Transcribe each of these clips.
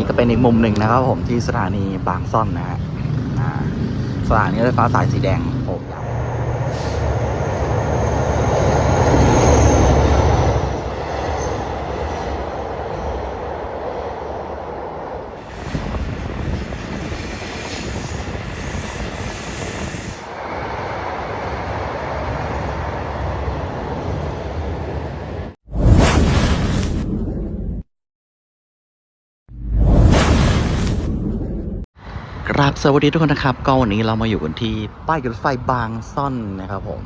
นี่ก็เป็นอีกมุมหนึ่งนะครับผมที่สถานีบางซ่อนนะฮะสถานีรถไฟฟ้าสายสีแดงโอ้โหว ครับสวัสดีทุกคนนะครับ ก็วันนี้เรามาอยู่กันที่ป้ายรถไฟบางซ่อนนะครับผม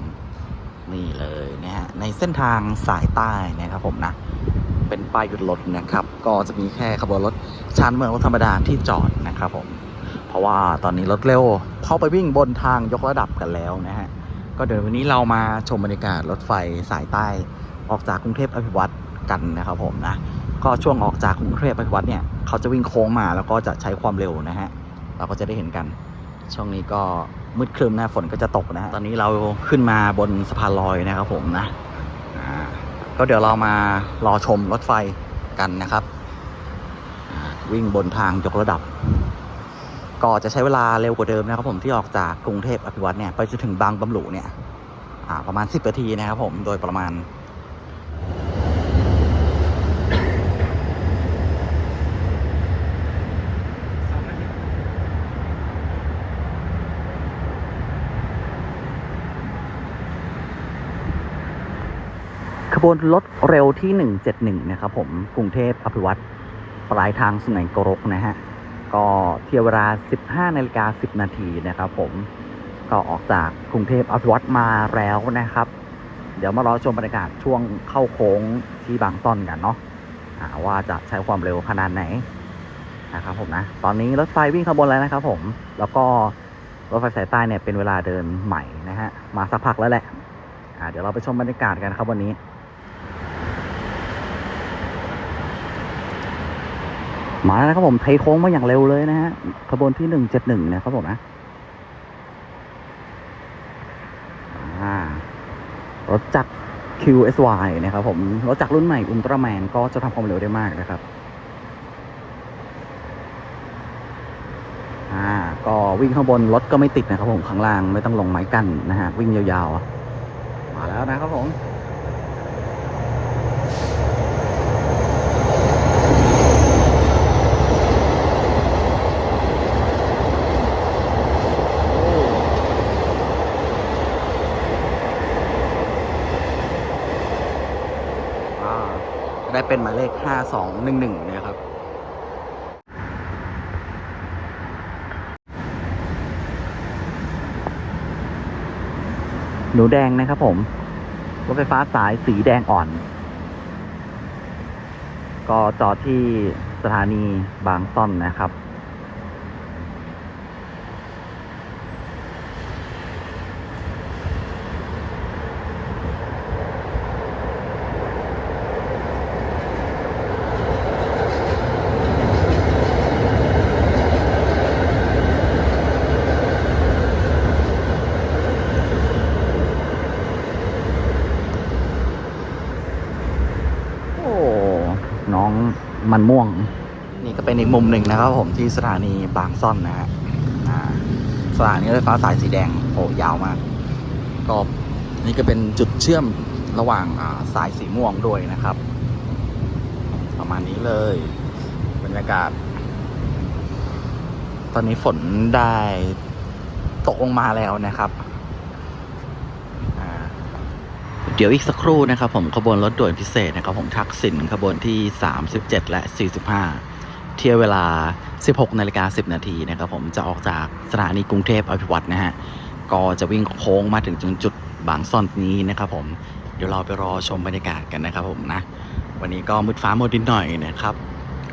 นี่เลยนะฮะในเส้นทางสายใต้นะครับผมนะ เป็นป้ายหยุดรถนะครับ ก็จะมีแค่ขบวนรถชานเมืองรถธรรมดาที่จอดนะครับผม เพราะว่าตอนนี้รถเร็วเข้าไปวิ่งบนทางยกระดับกันแล้วนะฮะ ก็เดี๋ยววันนี้เรามาชมบรรยากาศรถไฟสายใต้ ออกจากกรุงเทพอภิวัตรกันนะครับผมนะ ก็ช่วงออกจากกรุงเทพอภิวัตรเนี่ยเขาจะวิ่งโค้งมาแล้วก็จะใช้ความเร็วนะฮะ เราก็จะได้เห็นกัน ช่วงนี้ก็มืดครึ้มนะฝนก็จะตกนะฮะตอนนี้เราขึ้นมาบนสะพานลอยนะครับผมนะก็เดี๋ยวเรามารอชมรถไฟกันนะครับ วิ่งบนทางยกระดับ ก็จะใช้เวลาเร็วกว่าเดิมนะครับผมที่ออกจากกรุงเทพอภิวัตเนี่ยไปจนถึงบางบำหลุเนี่ยประมาณ 10นาทีนะครับผมโดยประมาณ ขบวนรถเร็วที่ 171 นะครับผมกรุงเทพอภิวัตรปลายทางสุไหงโกรกนะฮะ ก็เที่ยวเวลา 15นาฬิกา10 นาทีนะครับผมก็ออกจากกรุงเทพอภิวัตรมาแล้วนะครับ เดี๋ยวมารอชมบรรยากาศช่วงเข้าโค้งที่บางซ่อนกันเนาะว่าจะใช้ความเร็วขนาดไหนนะครับผมนะ ตอนนี้รถไฟวิ่งขบวนแล้วนะครับผม แล้วก็รถไฟสายใต้เนี่ยเป็นเวลาเดินใหม่นะฮะ มาสักพักแล้วแหละเดี๋ยวเราไปชมบรรยากาศกันครับวันนี้ มาแล้วนะครับผมเทโค้งมาอย่างเร็วเลยนะฮะขบวนที่หนึ่งเจ็ดหนึ่งนะครับผมนะรถจักร QSY นะครับผมรถจักรรุ่นใหม่อุลตร้าแมนก็จะทำความเร็วได้มากนะครับอ่าก็วิ่งข้างบนรถก็ไม่ติดนะครับผมข้างล่างไม่ต้องลงไม้กั้นนะฮะวิ่งยาวๆมาแล้วนะครับผม อ่า ได้เป็นหมายเลข 5211 นะครับหนูแดงนะครับผม รถไฟฟ้าสายสีแดงอ่อน ก็จอดที่สถานีบางซ่อนนะครับ โอ้ น้อง มันม่วง นี่ก็เป็นอีกมุมหนึ่งนะครับผมที่สถานีบางซ่อนนะฮะสถานีรถไฟฟ้าสายสีแดงโอ้ยาวมาก ก็นี่ก็เป็นจุดเชื่อมระหว่างสายสีม่วงด้วยนะครับ ประมาณนี้เลย บรรยากาศ ตอนนี้ฝนได้ตกลงมาแล้วนะครับอ่า เดี๋ยวอีกสักครู่นะครับผมขบวนรถด่วนพิเศษนะครับผมทักษิณขบวนที่ 37 และ 45 เที่ยวเวลา 16นาฬิกา10 นาทีนะครับผมจะออกจากสถานีกรุงเทพอภิวัตนะฮะก็จะวิ่งโค้งมาถึงจุดบางซ่อนนี้นะครับผมเดี๋ยวเราไปรอชมบรรยากาศกันนะครับผมนะ วันนี้ก็มืดฟ้ามัวดินหน่อยนะครับ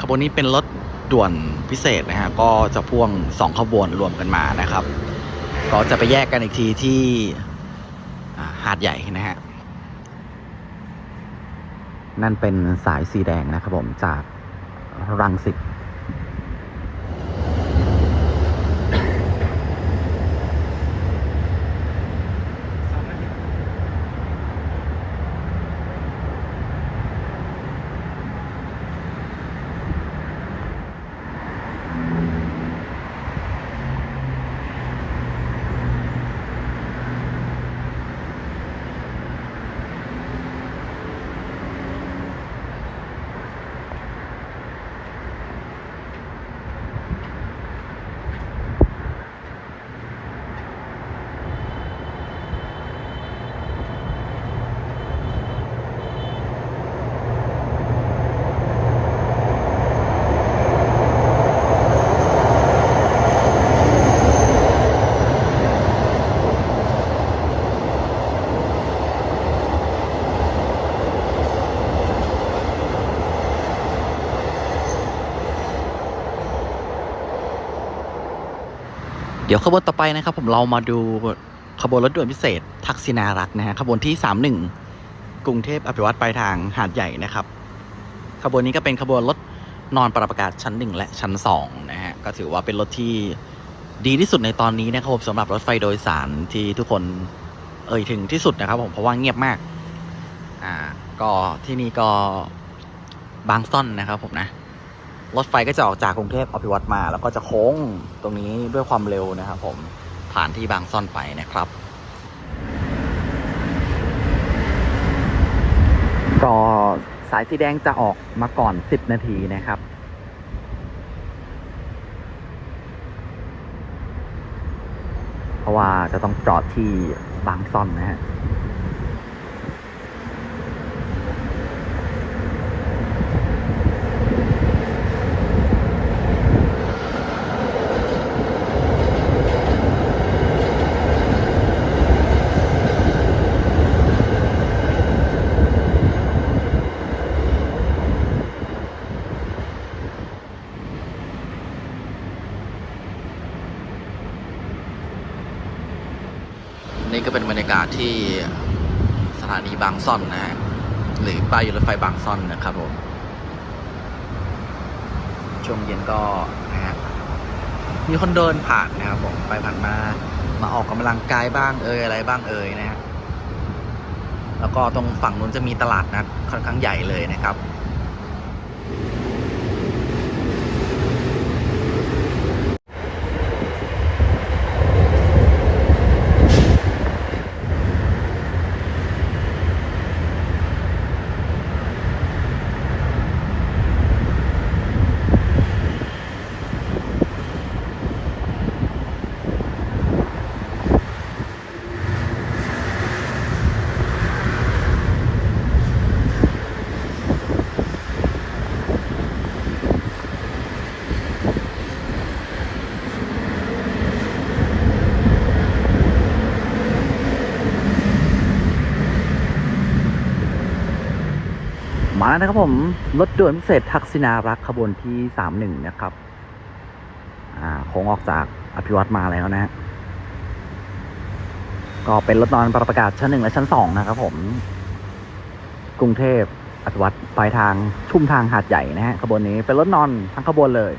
ขบวนนี้เป็นรถด่วนพิเศษนะฮะก็จะพ่วง 2 ขบวนรวมกันมานะครับ ก็จะไปแยกกันอีกทีที่หาดใหญ่นะฮะ นั่นเป็นสายสีแดงนะครับผมจากรังสิต ดี๋ยวขบวนต่อไปนะครับ ผมเรามาดูขบวนรถด่วนพิเศษ ทักษิณารักนะฮะขบวนที่ 31 กรุงเทพอภิวัตรปลายทางหาดใหญ่นะครับ ขบวนนี้ก็เป็นขบวนรถนอนปรับอากาศชั้น 1 และชั้น2นะฮะก็ถือว่าเป็นรถที่ดีที่สุดในตอนนี้นะครับผมสำหรับรถไฟโดยสารที่ทุกคนเอ่ยถึงที่สุดนะครับผมเพราะว่าเงียบมากอ่าก็ที่นี่ก็บางซ่อนนะครับผมนะ รถไฟก็จะออกจากกรุงเทพอภิวัตรมา แล้วก็จะโค้งตรงนี้ด้วยความเร็วนะครับผมผ่านที่บางซ่อนไปนะครับ ก็สายสีแดงจะออกมาก่อน 10 นาทีนะครับเพราะว่าจะต้องจอดที่บางซ่อนนะฮะ นี่ก็เป็นบรรยากาศที่สถานีบางซ่อนนะฮะหรือป้ายรถไฟบางซ่อนนะครับผมช่วงเย็นก็นะฮะมีคนเดินผ่านนะครับผมไปผ่านมามาออกกำลังกายบ้างเอ่ยอะไรบ้างเอ่ยนะฮะแล้วก็ตรงฝั่งนู้นจะมีตลาดนัดค่อนข้างใหญ่เลยนะครับ นะครับผม รถด่วนพิเศษทักษิณารักขบวนที่สามหนึ่งนะครับอ่าคงออกจากอภิวัตรมาแล้วนะก็เป็นรถนอนประกาศชั้นหนึ่งและชั้นสองนะครับผม กรุงเทพอภิวัตรปลายทางชุ่มทางหาดใหญ่นะฮะขบวนนี้เป็นรถนอนทั้งขบวนเลย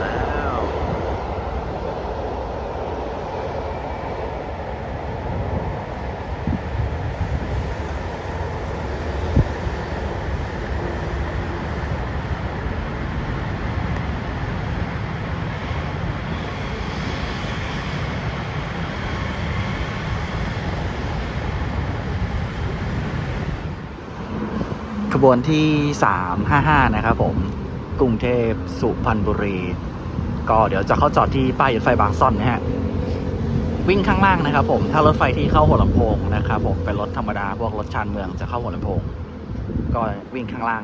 แล้ว ข บวนที่สามห้าห้านะครับผม กรุงเทพสุพรรณบุรี ก็เดี๋ยวจะเข้าจอดที่ป้ายรถไฟบางซ่อนนะฮะ วิ่งข้างล่างนะครับผม ถ้ารถไฟที่เข้าหัวลำโพงนะครับผม เป็นรถธรรมดา พวกรถชานเมืองจะเข้าหัวลำโพง ก็วิ่งข้างล่าง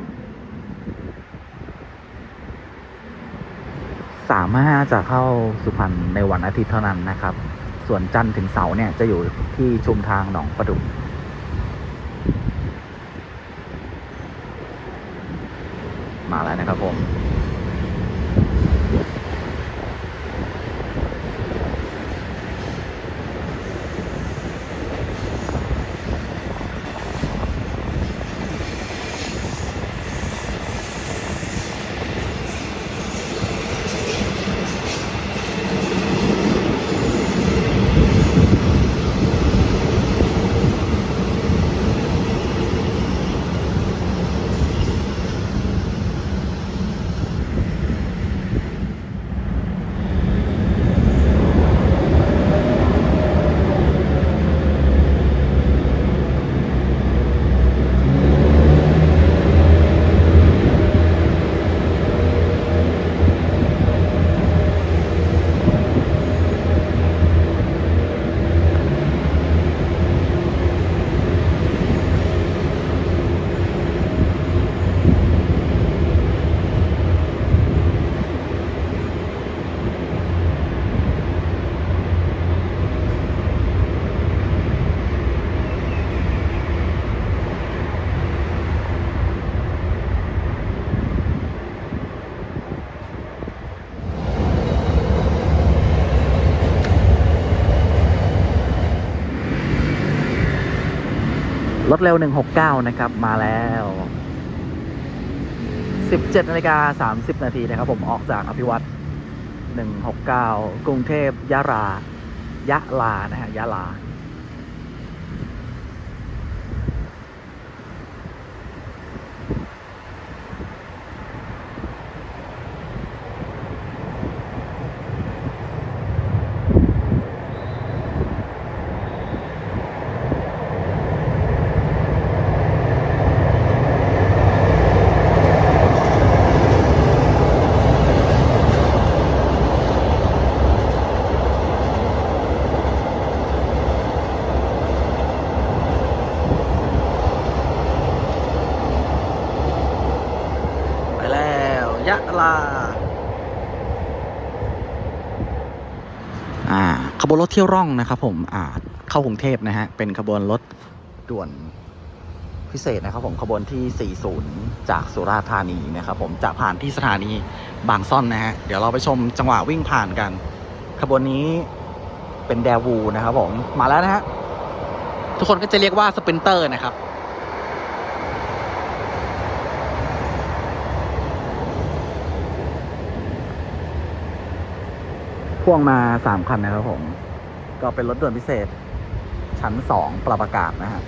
สามห้าจะเข้าสุพรรณในวันอาทิตย์เท่านั้นนะครับ ส่วนจันทร์ถึงเสาร์เนี่ยจะอยู่ที่ชุมทางหนองประดุก มาแล้วนะครับผม รถเร็ว 169 นะครับ มาแล้ว 17นาฬิกา30 นาทีนะครับ ผมออกจากอภิวัตร169 กรุงเทพยะลายะลานะฮะยะลา ไปแล้วยะลา อ่า ขบ วนรถเที่ยวร่องนะครับผมอ่าเข้ากรุงเทพนะฮะ เป็นขบวนรถด่วนพิเศษนะครับผมขบวนที่ 40 จากสุราษฎร์ธานีนะครับผมจะผ่านที่สถานีบางซ่อนนะฮะ เดี๋ยวเราไปชมจังหวะวิ่งผ่านกัน ขบวนนี้เป็นแดวูนะครับผมมาแล้วนะฮะ ทุกคนก็จะเรียกว่าสปรินเตอร์นะครับพ่วงมาสามคันนะครับผม ก็เป็นรถด่วนพิเศษชั้นสองปรับอากาศนะฮะ